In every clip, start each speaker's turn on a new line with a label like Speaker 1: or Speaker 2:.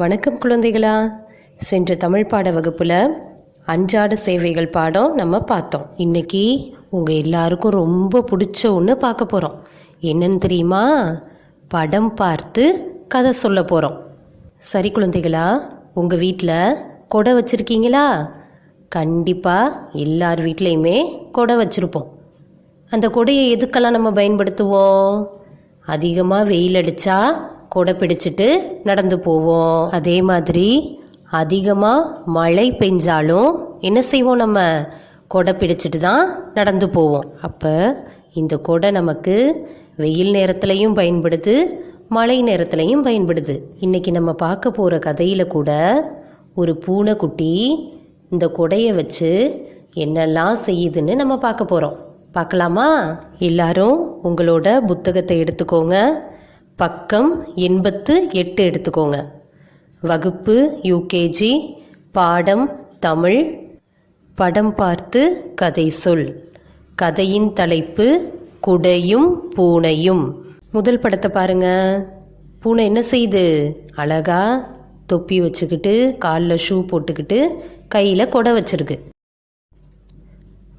Speaker 1: வணக்கம் குழந்தைகளா. சென்ற தமிழ் பாட வகுப்பில் அன்றாட சேவைகள் பாடம் நம்ம பார்த்தோம். இன்னைக்கு உங்கள் எல்லாருக்கும் ரொம்ப பிடிச்ச ஒன்று பார்க்க போகிறோம் என்னன்னு தெரியுமா? படம் பார்த்து கதை சொல்ல போகிறோம் சரி குழந்தைகளா உங்கள் வீட்டில் கொடை வச்சுருக்கீங்களா? கண்டிப்பாக எல்லார் வீட்லேயுமே கொடை வச்சுருப்போம். அந்த கொடையை எதுக்கெல்லாம் நம்ம பயன்படுத்துவோம்? அதிகமாக வெயில் அடித்தா கொடை பிடிச்சிட்டு நடந்து போவோம். அதே மாதிரி அதிகமாக மழை பெஞ்சாலும் என்ன செய்வோம்? நம்ம கொடை பிடிச்சிட்டு தான் நடந்து போவோம். அப்போ இந்த கொடை நமக்கு வெயில் நேரத்துலையும் பயன்படுது மழை நேரத்துலையும் பயன்படுது. இன்றைக்கி நம்ம பார்க்க போகிற கதையில் கூட ஒரு பூனைக்குட்டி இந்த கொடையை வச்சு என்னெல்லாம் செய்யுதுன்னு நம்ம பார்க்க போகிறோம் பார்க்கலாமா? எல்லாரும் உங்களோட புத்தகத்தை எடுத்துக்கோங்க. பக்கம் எண்பத்து எட்டு எடுத்துக்கோங்க. வகுப்பு யூகேஜி பாடம் தமிழ் படம் பார்த்து கதை சொல். கதையின் தலைப்பு குடையும் பூனையும். முதல் படத்தை பாருங்க. பூனை என்ன செய்யுது அழகா தொப்பி வச்சுக்கிட்டு காலில் ஷூ போட்டுக்கிட்டு கையில் கொடை வச்சிருக்கு.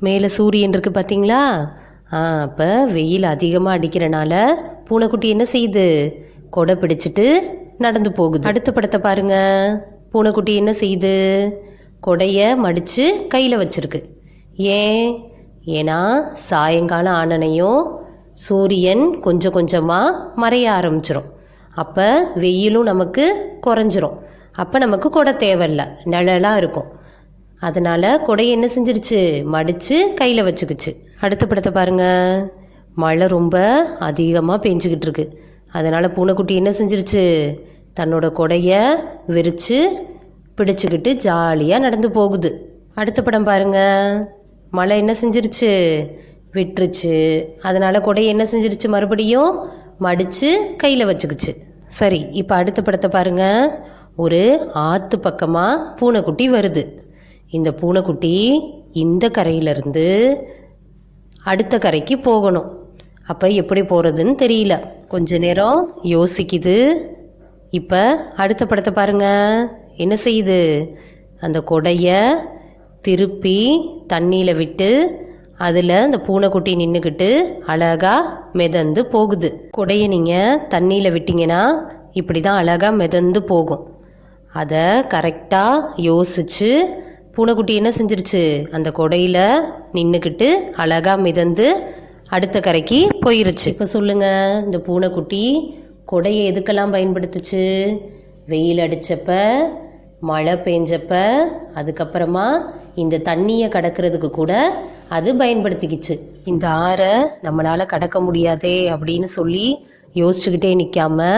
Speaker 1: மேலே சூரியன் இருக்குது பார்த்தீங்களா அப்போ வெயில் அதிகமாக அடிக்கிறனால பூனைக்குட்டி என்ன செய்யுது? கொடை பிடிச்சிட்டு நடந்து போகுது. அடுத்த படத்தை பாருங்க. பூனைக்குட்டி என்ன செய்யுது? கொடையை மடித்து கையில் வச்சிருக்கு. ஏன்? ஏன்னா சாயங்காலம் ஆனனையும் சூரியன் கொஞ்சம் கொஞ்சமாக மறைய ஆரம்பிச்சிரும். அப்போ வெயிலும் நமக்கு குறைஞ்சிரும். அப்போ நமக்கு கொடை தேவையில்ல. நிழலாக இருக்கும். அதனால் கொடையை என்ன செஞ்சிருச்சு? மடித்து கையில் வச்சுக்கிச்சு. அடுத்த படத்தை பாருங்க. மழை ரொம்ப அதிகமாக பெஞ்சிக்கிட்டு இருக்கு. அதனால் பூனைக்குட்டி என்ன செஞ்சிருச்சு? தன்னோட கொடையை விரித்து பிடிச்சிக்கிட்டு ஜாலியாக நடந்து போகுது. அடுத்த படம் பாருங்க. மழை என்ன செஞ்சிருச்சு? விட்டுருச்சு. அதனால் கொடையை என்ன செஞ்சிருச்சு? மறுபடியும் மடித்து கையில் வச்சுக்கிச்சு. சரி இப்போ அடுத்த படத்தை பாருங்க. ஒரு ஆற்று பக்கமாக பூனைக்குட்டி வருது. இந்த பூனைக்குட்டி இந்த கரையிலிருந்து அடுத்த கரைக்கு போகணும். அப்போ எப்படி போகிறதுன்னு தெரியல. கொஞ்ச நேரம் யோசிக்குது. இப்போ அடுத்த படத்தை பாருங்கள் என்ன செய்யுது? அந்த கொடையை திருப்பி தண்ணியில் விட்டு அதில் அந்த பூனைக்குட்டி நின்றுக்கிட்டு அழகாக மிதந்து போகுது. கொடையை நீங்கள் தண்ணியில் விட்டிங்கன்னா இப்படி தான் அழகாக மிதந்து போகும். அதை கரெக்டாக யோசித்து பூனைக்குட்டி என்ன செஞ்சிருச்சு? அந்த கொடையில் நின்றுக்கிட்டு அழகாக மிதந்து அடுத்த கரைக்கு போயிருச்சு. இப்போ சொல்லுங்கள் இந்த பூனைக்குட்டி கொடையை எதுக்கெல்லாம் பயன்படுத்துச்சு? வெயில் அடித்தப்ப மழை பெஞ்சப்ப அதுக்கப்புறமா இந்த தண்ணியை கடக்கிறதுக்கு கூட அது பயன்படுத்திக்கிச்சு. இந்த ஆறை நம்மளால் கடக்க முடியாதே அப்படின்னு சொல்லி யோசிச்சுக்கிட்டே நிற்காம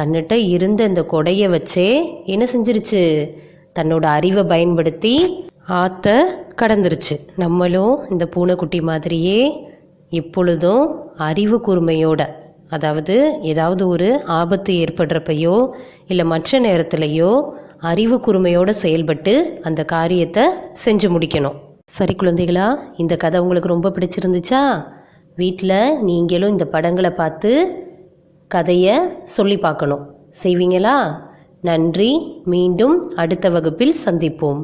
Speaker 1: தன்னிட்ட இருந்த இந்த கொடையை வச்சே என்ன செஞ்சிருச்சு? தன்னோட அறிவை பயன்படுத்தி ஆற்ற கடந்துருச்சு. நம்மளும் இந்த பூனைக்குட்டி மாதிரியே எப்பொழுதும் அறிவு கூர்மையோட அதாவது ஏதாவது ஒரு ஆபத்து ஏற்படுறப்பையோ இல்லை மற்ற நேரத்துலையோ அறிவு கூர்மையோடு செயல்பட்டு அந்த காரியத்தை செஞ்சு முடிக்கணும். சரி குழந்தைகளா இந்த கதை உங்களுக்கு ரொம்ப பிடிச்சிருந்துச்சா? வீட்டில் நீங்களும் இந்த படங்களை பார்த்து கதையை சொல்லி பார்க்கணும். செய்வீங்களா? நன்றி. மீண்டும் அடுத்த வகுப்பில் சந்திப்போம்.